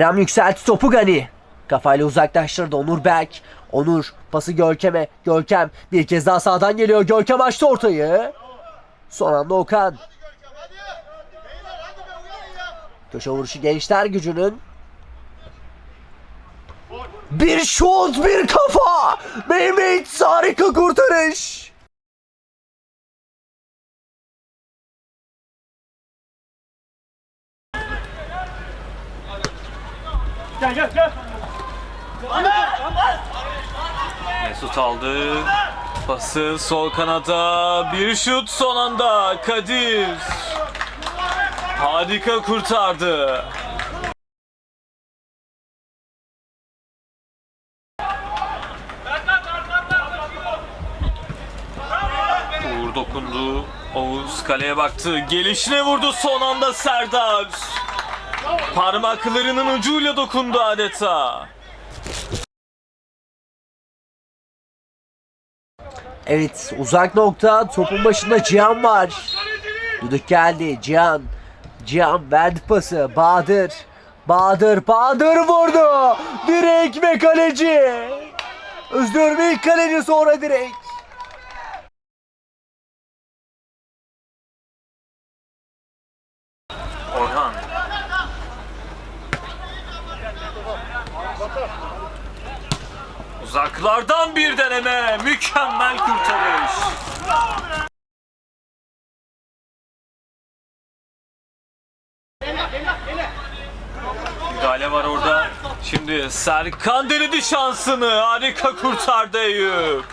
Ram yükseltti topu Gani. Kafayla uzaklaştırdı Onur Berk. Onur pası Görkem'e. Görkem bir kez daha sağdan geliyor. Görkem açtı ortayı. Son anda Okan. Köşe vuruşu gençler gücünün. Bir şut bir kafa. Mehmet harika kurtarış. Mesut aldı. Pası sol kanada. Bir şut son anda. Kadir. Harika kurtardı. Uğur dokundu. Oğuz kaleye baktı. Gelişine vurdu son anda Serdar. Parmaklarının ucuyla dokundu adeta. Evet uzak nokta topun başında Cihan var. Düdük geldi Cihan. Cihan verdi pası. Bahadır. Bahadır. Bahadır vurdu. Direkt ve kaleci. Özgür ilk kaleci sonra direkt. Orhan. Uzaklardan bir deneme. Mükemmel kurtarış. Müdahale var orada. Şimdi Serkan denedi şansını. Harika kurtardı Eyüp.